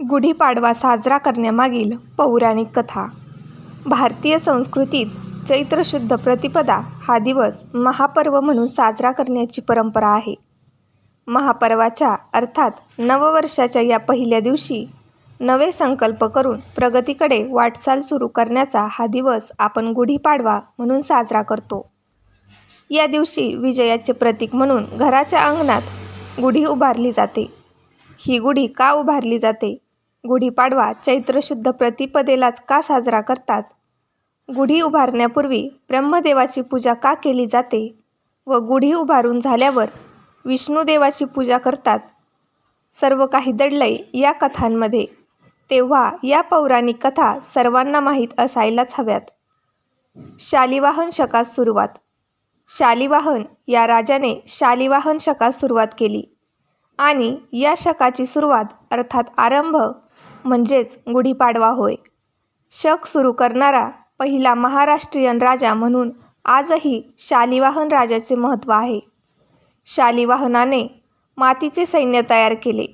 गुढीपाडवा साजरा करण्यामागील पौराणिक कथा. भारतीय संस्कृतीत चैत्र शुद्ध प्रतिपदा हा दिवस महापर्व म्हणून साजरा करण्याची परंपरा आहे. महापर्वाच्या अर्थात नववर्षाच्या या पहिल्या दिवशी नवे संकल्प करून प्रगतीकडे वाटचाल सुरू करण्याचा हा दिवस आपण गुढीपाडवा म्हणून साजरा करतो. या दिवशी विजयाचे प्रतीक म्हणून घराच्या अंगणात गुढी उभारली जाते. ही गुढी का उभारली जाते? गुढीपाडवा चैत्र शुद्ध प्रतिपदेलाच का साजरा करतात? गुढी उभारण्यापूर्वी ब्रह्मदेवाची पूजा का केली जाते व गुढी उभारून झाल्यावर विष्णुदेवाची पूजा करतात? सर्व काही दडलंय या कथांमध्ये. तेव्हा या पौराणिक कथा सर्वांना माहीत असायलाच हव्यात. शालिवाहन शकास सुरुवात. शालिवाहन या राजाने शालिवाहन शकास सुरुवात केली आणि या शकाची सुरुवात अर्थात आरंभ म्हणजेच गुढीपाडवा होय. शक सुरू करणारा पहिला महाराष्ट्रीयन राजा म्हणून आजही शालिवाहन राजाचे महत्त्व आहे. शालिवाहनाने मातीचे सैन्य तयार केले.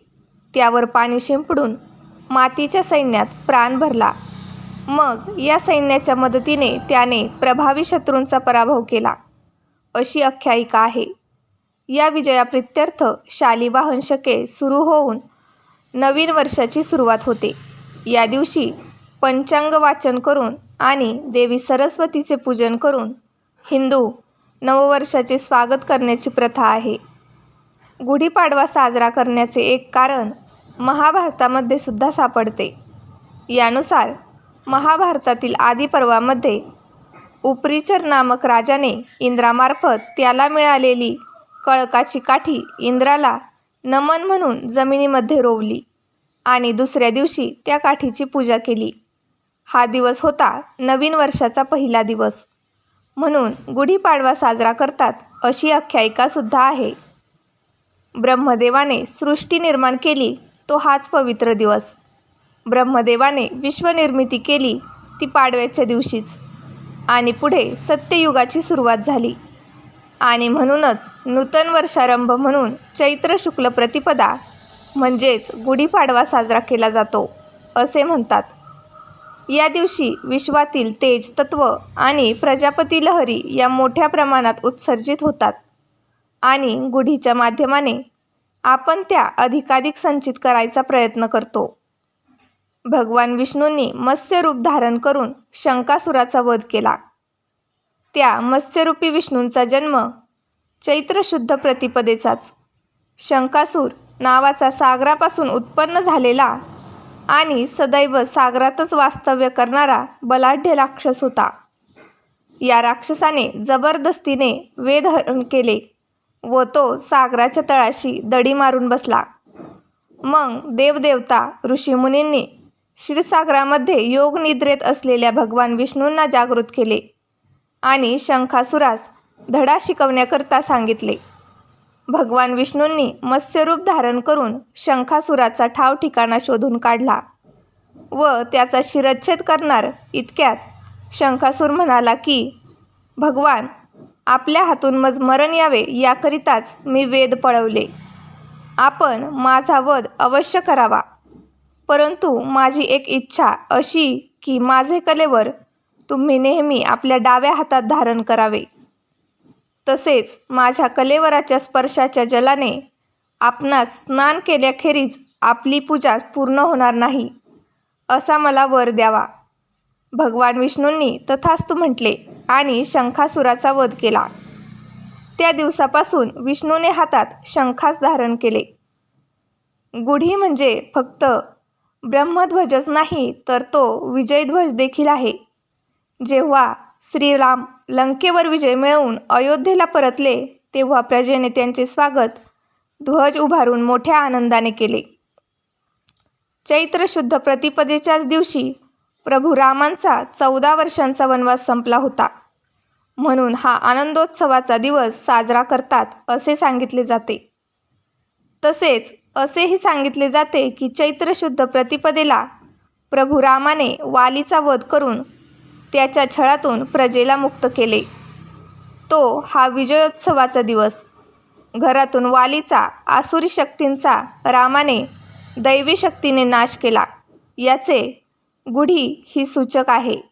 त्यावर पाणी शिंपडून मातीच्या सैन्यात प्राण भरला. मग या सैन्याच्या मदतीने त्याने प्रभावी शत्रूंचा पराभव केला. अशी आख्यायिका आहे. या विजयाप्रित्यर्थ शालिवाहन शके सुरू होऊन नवीन वर्षाची सुरुवात होते. या दिवशी पंचांग वाचन करून आणि देवी सरस्वतीचे पूजन करून हिंदू नववर्षाचे स्वागत करण्याची प्रथा आहे. गुढीपाडवा साजरा करण्याचे एक कारण महाभारतामध्ये सुद्धा सापडते. यानुसार महाभारतातील आदिपर्वामध्ये उपरीचर नामक राजाने इंद्रामार्फत त्याला मिळालेली कळकाची काठी इंद्राला नमन म्हणून जमिनीमध्ये रोवली आणि दुसऱ्या दिवशी त्या काठीची पूजा केली. हा दिवस होता नवीन वर्षाचा पहिला दिवस. म्हणून गुढीपाडवा साजरा करतात अशी आख्यायिकासुद्धा आहे. ब्रह्मदेवाने सृष्टी निर्माण केली तो हाच पवित्र दिवस. ब्रह्मदेवाने विश्वनिर्मिती केली ती पाडव्याच्या दिवशीच. आणि पुढे सत्ययुगाची सुरुवात झाली. आणि म्हणूनच नूतन वर्षारंभ म्हणून चैत्र शुक्ल प्रतिपदा म्हणजेच गुढीपाडवा साजरा केला जातो असे म्हणतात. या दिवशी विश्वातील तेज तत्व आणि प्रजापती लहरी या मोठ्या प्रमाणात उत्सर्जित होतात आणि गुढीच्या माध्यमाने आपण त्या अधिकाधिक संचित करायचा प्रयत्न करतो. भगवान विष्णूंनी मत्स्य रूप धारण करून शंकासुराचा वध केला. त्या मत्स्यरूपी विष्णूंचा जन्म चैत्र शुद्ध प्रतिपदेचाच. शंकासूर नावाचा सागरापासून उत्पन्न झालेला आणि सदैव सागरातच वास्तव्य करणारा बलाढ्य राक्षस होता. या राक्षसाने जबरदस्तीने वेदहरण केले व तो सागराच्या तळाशी दडी मारून बसला. मग देवदेवता ऋषीमुनींनी क्षीरसागरामध्ये योग निद्रेत असलेल्या भगवान विष्णूंना जागृत केले. आणि शंखासुरास धडा शिकवण्याकरता सांगितले. भगवान विष्णूंनी मत्स्यरूप धारण करून शंखासुराचा ठाव ठिकाणा शोधून काढला व त्याचा शिरच्छेद करणार इतक्यात शंखासूर म्हणाला की भगवान आपल्या हातून मज मरण यावे याकरिताच मी वेद पळवले. आपण माझा वध अवश्य करावा. परंतु माझी एक इच्छा अशी की माझे कलेवर तुम्ही नेहमी आपल्या डाव्या हातात धारण करावे. तसेच माझ्या कलेवराच्या स्पर्शाच्या जलाने आपणास स्नान केल्याखेरीज आपली पूजा पूर्ण होणार नाही असा मला वर द्यावा. भगवान विष्णूंनी तथास्तु म्हटले आणि शंखासुराचा वध केला. त्या दिवसापासून विष्णूने हातात शंखास धारण केले. गुढी म्हणजे फक्त ब्रह्मध्वजच नाही तर तो विजयध्वज देखील आहे. जेव्हा श्रीराम लंकेवर विजय मिळवून अयोध्येला परतले तेव्हा प्रजेने त्यांचे स्वागत ध्वज उभारून मोठ्या आनंदाने केले. चैत्र शुद्ध प्रतिपदेच्याच दिवशी प्रभू रामांचा चौदा वर्षांचा वनवास संपला होता. म्हणून हा आनंदोत्सवाचा दिवस साजरा करतात असे सांगितले जाते. तसेच असेही सांगितले जाते की चैत्र शुद्ध प्रतिपदेला प्रभू रामाने वालीचा वध करून त्याच्या छळातून प्रजेला मुक्त केले. तो हा विजयोत्सवाचा दिवस. घरातून वालीचा आसुरी शक्तींचा रामाने दैवी शक्तीने नाश केला. याचे गुढी ही सूचक आहे.